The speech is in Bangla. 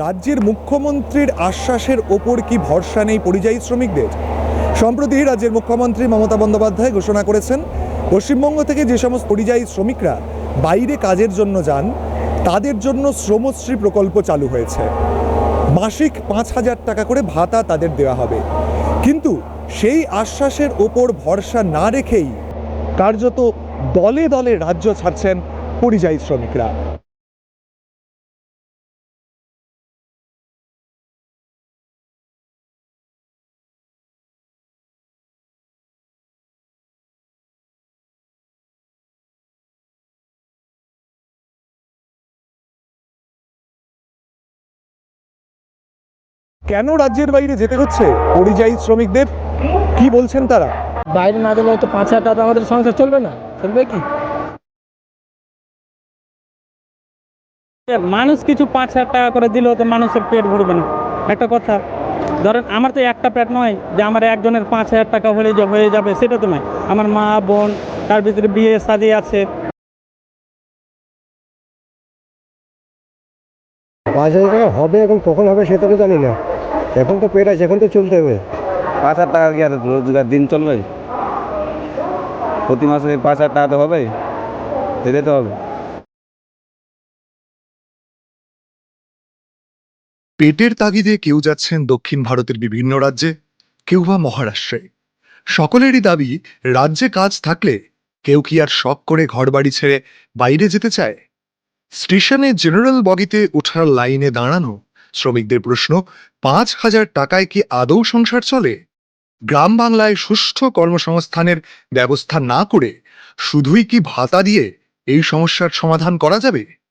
রাজ্যের মুখ্যমন্ত্রীর আশ্বাসের ওপর কি ভরসা নেই পরিযায়ী শ্রমিকদের? সম্প্রতি রাজ্যের মুখ্যমন্ত্রী মমতা বন্দ্যোপাধ্যায় ঘোষণা করেছেন, পশ্চিমবঙ্গ থেকে যে সমস্ত পরিযায়ী শ্রমিকরা বাইরে কাজের জন্য যান, তাদের জন্য শ্রমশ্রী প্রকল্প চালু হয়েছে। মাসিক পাঁচ হাজার টাকা করে ভাতা তাদের দেওয়া হবে। কিন্তু সেই আশ্বাসের ওপর ভরসা না রেখেই কার্যত দলে দলে রাজ্য ছাড়ছেন পরিযায়ী শ্রমিকরা। কেন রাজ্যের বাইরে যেতে হচ্ছে? পরিযায়ী শ্রমিকদের কি বলছেন তারা? বাইরে না গেলে তো পাঁচ হাজার টাকা আমাদের সংসার চলবে না। চলবে কি? মানুষ কিছু পাঁচ হাজার টাকা করে দিলেও তো মানুষের পেট ভরবে না। একটা কথা ধরেন আমার তো একটা পেট নয় যে আমার একজনের পাঁচ হাজার টাকা হলে যে হয়ে যাবে সেটা তো নয়। আমার মা বোন তার ভিতরে বিয়ে শাদি আছে। পাঁচ হাজার টাকা হবে এবং কখন হবে সেটা তো জানি না। এখন তো পেট আছে এখন তো চলতে হবে। পাঁচ হাজার টাকা কি আর রোজগার দিন চলবে? প্রতি মাসে পাঁচ হাজার টাকা তো হবে। দিতে তো হবে। পেটের তাগিদে কেউ যাচ্ছেন দক্ষিণ ভারতের বিভিন্ন রাজ্যে কেউ বা মহারাষ্ট্রে। সকলেরই দাবি রাজ্যে কাজ থাকলে কেউ কি আর শখ করে ঘরবাড়ি ছেড়ে বাইরে যেতে চায়? স্টেশনে জেনারেল বগিতে ওঠার লাইনে দাঁড়ানো শ্রমিকদের প্রশ্ন, পাঁচ হাজার টাকায় কি আদৌ সংসার চলে? গ্রাম বাংলায় সুষ্ঠু কর্মসংস্থানের ব্যবস্থা না করে শুধুই কি ভাতা দিয়ে এই সমস্যার সমাধান করা যাবে?